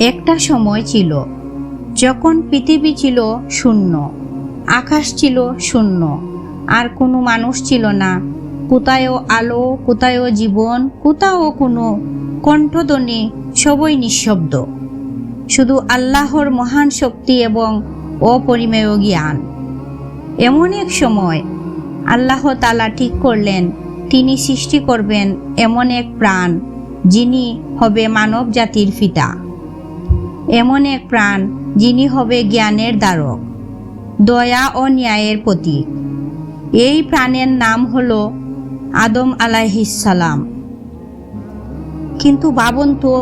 একটা সময় ছিল, যখন পৃথিবী ছিল শূন্য, আকাশ ছিল শূন্য, আর কোনো মানুষ ছিল না। কোথায়ও আলো, কোথায়ও জীবন, কোথাও কোনো কণ্ঠধ্বনি, সবই নিঃশব্দ। শুধু আল্লাহর মহান শক্তি এবং অপরিমেয় জ্ঞান। এমন এক সময় আল্লাহ তালা ঠিক করলেন, তিনি সৃষ্টি করবেন এমন এক প্রাণ, যিনি হবে মানব জাতির ফিতা এমন এক প্রাণ যিনি হবে জ্ঞানের দ্বারক, দয়া ও ন্যায়ের প্রতীক। এই প্রাণের নাম হল আদম আলাইহিসালাম কিন্তু ভাবুন তো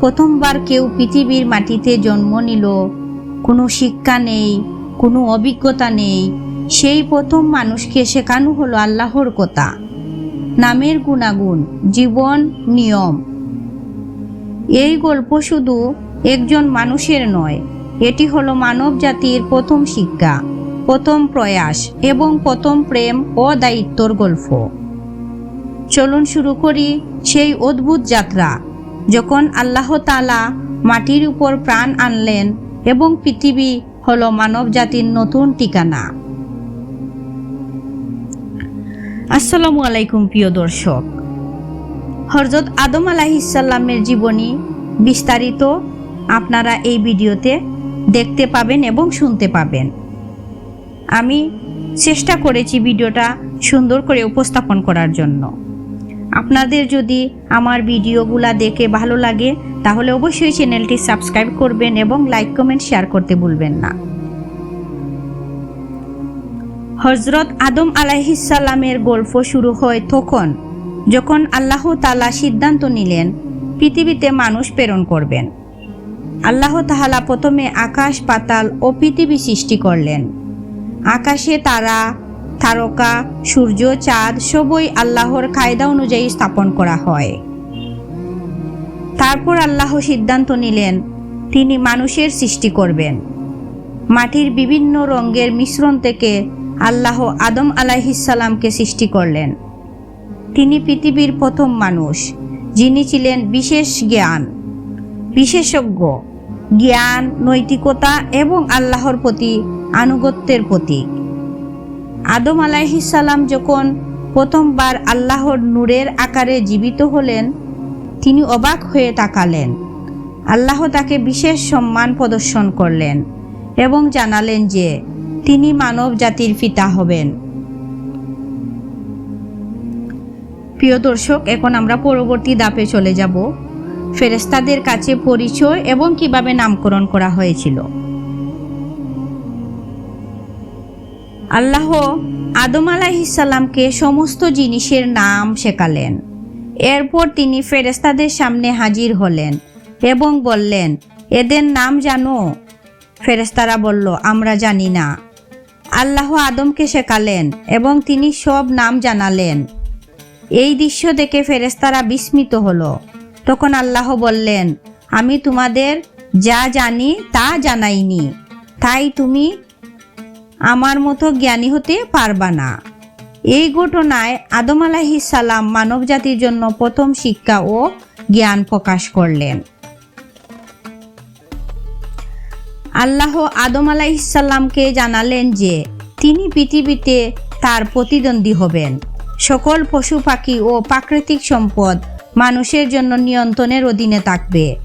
প্রথমবার কেউ পৃথিবীর মাটিতে জন্ম নিল, কোনো শিক্ষা নেই, কোনো অভিজ্ঞতা নেই। সেই প্রথম মানুষকে শেখানো হলো আল্লাহর কথা, নামের গুণাগুণ, জীবন নিয়ম। এই গল্প শুধু একজন মানুষের নয়। এটি হলো মানব জাতির প্রথম শিক্ষা, প্রথম প্রয়াস এবং প্রথম প্রেম ও দায়িত্বর গল্প। চলুন শুরু করি সেই অদ্ভুত যাত্রা, যখন আল্লাহ তালা মাটির উপর প্রাণ আনলেন এবং পৃথিবী হলো মানব জাতির নতুন ঠিকানা। আসসালামু আলাইকুম প্রিয় দর্শক। হরজত আদম আলাহিসাল্লামের জীবনী বিস্তারিত আপনারা এই ভিডিওতে দেখতে পাবেন এবং শুনতে পাবেন। আমি চেষ্টা করেছি ভিডিওটা সুন্দর করে উপস্থাপন করার জন্য। আপনাদের যদি আমার ভিডিওগুলা দেখে ভালো লাগে, তাহলে অবশ্যই চ্যানেলটি সাবস্ক্রাইব করবেন এবং লাইক, কমেন্ট, শেয়ার করতে ভুলবেন না। হজরত আদম আলাইহিসাল্লামের গল্প শুরু হয় তখন, যখন আল্লাহ তালা সিদ্ধান্ত নিলেন, পৃথিবীতে মানুষ প্রেরণ করবেন। আল্লাহ তাহালা প্রথমে আকাশ, পাতাল ও পৃথিবী সৃষ্টি করলেন। আকাশে তারা, তারকা, সূর্য, চাঁদ সবই আল্লাহর কায়দা অনুযায়ী স্থাপন করা হয়। তারপর আল্লাহ সিদ্ধান্ত নিলেন, তিনি মানুষের সৃষ্টি করবেন। মাটির বিভিন্ন রঙের মিশ্রণ থেকে আল্লাহ আদম আলাইহিসাল্লামকে সৃষ্টি করলেন। তিনি পৃথিবীর প্রথম মানুষ, যিনি ছিলেন বিশেষ জ্ঞান, বিশেষজ্ঞ। জ্ঞান, নৈতিকতা এবং আল্লাহর প্রতি, আনুগত্যের প্রতীক আদম আলাইহিসাল্লাম যখন প্রথমবার আল্লাহর নূরের আকারে জীবিত হলেন, তিনি অবাক হয়ে তাকালেন। আল্লাহ তাকে বিশেষ সম্মান প্রদর্শন করলেন এবং জানালেন যে, তিনি মানব জাতির পিতা হবেন। প্রিয় দর্শক, এখন আমরা পরবর্তী দাপে চলে যাব। ফেরেস্তাদের কাছে পরিচয় এবং কীভাবে নামকরণ করা হয়েছিল। আল্লাহ আদম আলাহিসাল্লামকে সমস্ত জিনিসের নাম শেখালেন। এরপর তিনি ফেরেস্তাদের সামনে হাজির হলেন এবং বললেন, এদের নাম জানো? ফেরেস্তারা বলল, আমরা জানি না। আল্লাহ আদমকে শেখালেন এবং তিনি সব নাম জানালেন। এই দৃশ্য দেখে ফেরেস্তারা বিস্মিত হলো। তখন আল্লাহ বললেন, আমি তোমাদের যা জানি তা জানাইনি। তাই তুমি আমার মতো জ্ঞানী হতে পারবা না। এই ঘটনায় আদম সালাম মানব জাতির জন্য প্রথম শিক্ষা ও জ্ঞান প্রকাশ করলেন। আল্লাহ আদম আলাইসাল্লামকে জানালেন যে, তিনি পৃথিবীতে তার প্রতিদ্বন্দ্বী হবেন। সকল পশু পাখি ও প্রাকৃতিক সম্পদ মানুষের জন্য নিয়ন্ত্রণের অধীনে থাকবে।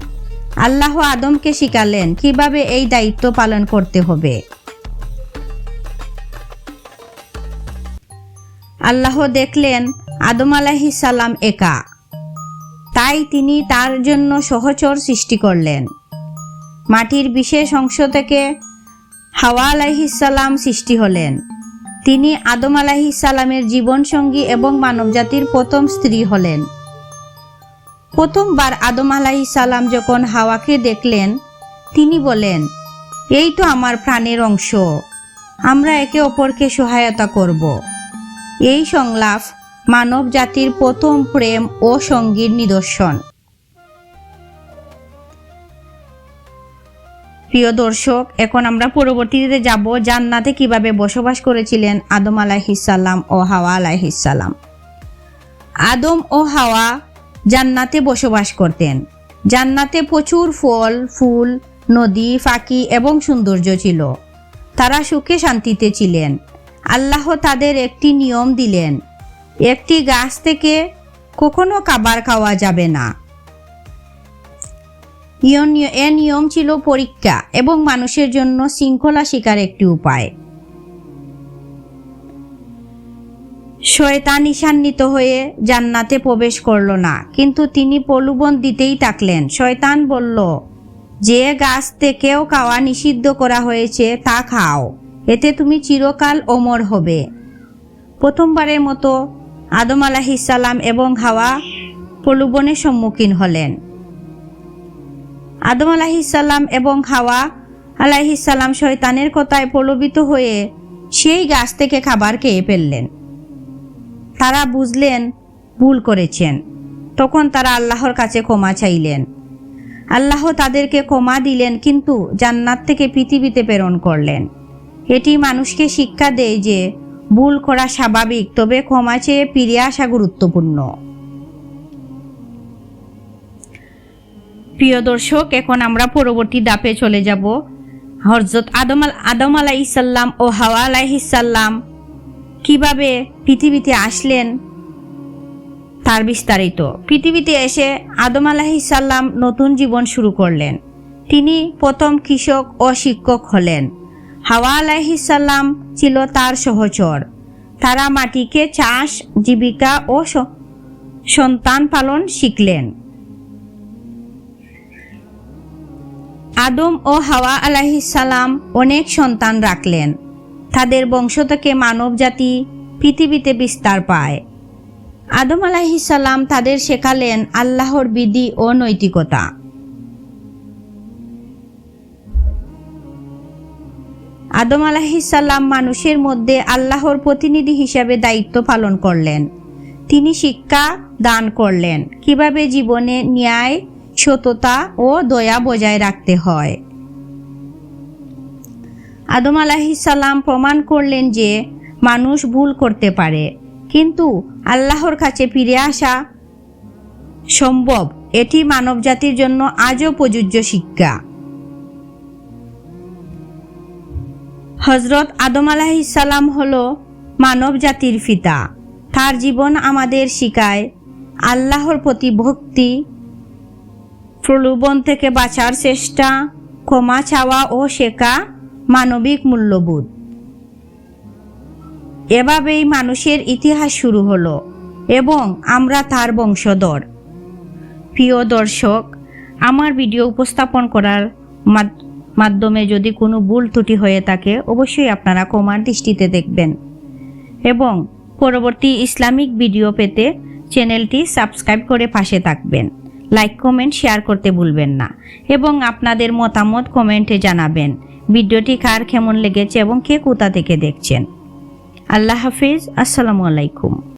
আল্লাহ আদমকে শিখালেন কীভাবে এই দায়িত্ব পালন করতে হবে। আল্লাহ দেখলেন আদম আলাহি সালাম একা। তাই তিনি তার জন্য সহচর সৃষ্টি করলেন। মাটির বিশেষ অংশ থেকে হাওয়া আলাইহিসাল্লাম সৃষ্টি হলেন। তিনি আদম আলাইহিসাল্লামের জীবনসঙ্গী এবং মানবজাতির প্রথম স্ত্রী হলেন। প্রথমবার আদম আলাইহিসাল্লাম যখন হাওয়াকে দেখলেন, তিনি বলেন, এই তো আমার প্রাণের অংশ। আমরা একে অপরকে সহায়তা করব। এই সংলাপ মানব জাতির প্রথম প্রেম ও সঙ্গীর নিদর্শন। প্রিয় দর্শক, এখন আমরা পরবর্তীতে যাব জান্নাতে কীভাবে বসবাস করেছিলেন আদম আলাহিসাল্লাম ও হাওয়া আলাহিসাল্লাম আদম ও হাওয়া জান্নাতে বসবাস করতেন। জান্নাতে প্রচুর ফল, ফুল, নদী, ফাঁকি এবং সৌন্দর্য ছিল। তারা সুখে শান্তিতে ছিলেন। আল্লাহ তাদের একটি নিয়ম দিলেন, একটি গাছ থেকে কখনো খাবার খাওয়া যাবে না। এ নিয়ম ছিল পরীক্ষা এবং মানুষের জন্য শৃঙ্খলা শিকার একটি উপায়। শয়তান ঈশান্বিত হয়ে জান্নাতে প্রবেশ করল না। কিন্তু তিনি প্রলোভন দিতেই থাকলেন। শয়তান বলল, যে গাছ থেকেও খাওয়া নিষিদ্ধ করা হয়েছে, তা খাও। এতে তুমি চিরকাল অমর হবে। প্রথমবারের মতো আদম আলাহিসাল্লাম এবং হাওয়া প্রলোভনের সম্মুখীন হলেন। আদম আলাহিসাল্লাম এবং হাওয়া আলাহিসাল্লাম শয়তানের কথায় প্রলোভিত হয়ে সেই গাছ থেকে খাবার খেয়ে ফেললেন। তারা বুঝলেন ভুল করেছেন। তখন তারা আল্লাহর কাছে ক্ষমা চাইলেন। আল্লাহ তাদেরকে ক্ষমা দিলেন, কিন্তু জান্নাত থেকে পৃথিবীতে প্রেরণ করলেন। এটি মানুষকে শিক্ষা দেয় যে ভুল করা স্বাভাবিক, তবে ক্ষমা চেয়ে ফিরে আসা গুরুত্বপূর্ণ। প্রিয় দর্শক, এখন আমরা পরবর্তী দাপে চলে যাব। হরজত আদম আল, আদম আলাইসাল্লাম ও হাওয়া আলাইহিসাল্লাম কীভাবে পৃথিবীতে আসলেন? তার বিস্তারিত। পৃথিবীতে এসে আদম আলাহিসাল্লাম নতুন জীবন শুরু করলেন। তিনি প্রথম কৃষক ও শিক্ষক হলেন। হাওয়া আলাহিসাল্লাম ছিল তার সহচর। তারা মাটিকে চাষ, জীবিকা ও সন্তান পালন শিখলেন। আদম ও হাওয়া আলাহিসাল্লাম অনেক সন্তান রাখলেন। তাদের বংশ থেকে মানব জাতি পৃথিবীতে বিস্তার পায়। আদম আলাহিসাল্লাম তাদের শেখালেন আল্লাহর বিধি ও নৈতিকতা। আদম আলাহিসাল্লাম মানুষের মধ্যে আল্লাহর প্রতিনিধি হিসাবে দায়িত্ব পালন করলেন। তিনি শিক্ষা দান করলেন। কীভাবে জীবনে ন্যায়, সততা ও দয়া বজায় রাখতে হয়। আদম আলাহিসাল্লাম প্রমাণ করলেন যে মানুষ ভুল করতে পারে। কিন্তু আল্লাহর কাছে ফিরে আসা সম্ভব। এটি মানবজাতির জন্য আজও প্রযোজ্য শিক্ষা। হজরত আদম আলাহিসাল্লাম হল মানব জাতির পিতা। তার জীবন আমাদের শিখায় আল্লাহর প্রতি ভক্তি, প্রলোভন থেকে বাঁচার চেষ্টা, ক্ষমা চাওয়া ও শেখা মানবিক মূল্যবোধ। এভাবেই মানুষের ইতিহাস শুরু হলো এবং আমরা তার বংশধর। প্রিয় দর্শক, আমার ভিডিও উপস্থাপন করার মাধ্যমে যদি কোনো ভুল ত্রুটি হয়ে থাকে, অবশ্যই আপনারা ক্ষমার দৃষ্টিতে দেখবেন। এবং পরবর্তী ইসলামিক ভিডিও পেতে চ্যানেলটি সাবস্ক্রাইব করে পাশে থাকবেন। লাইক, কমেন্ট, শেয়ার করতে ভুলবেন না। এবং আপনাদের মতামত কমেন্টে জানাবেন। ভিডিওটি কার কেমন লেগেছে এবং কে কোথা থেকে দেখছেন? আল্লাহ হাফিজ আসসালামু আলাইকুম।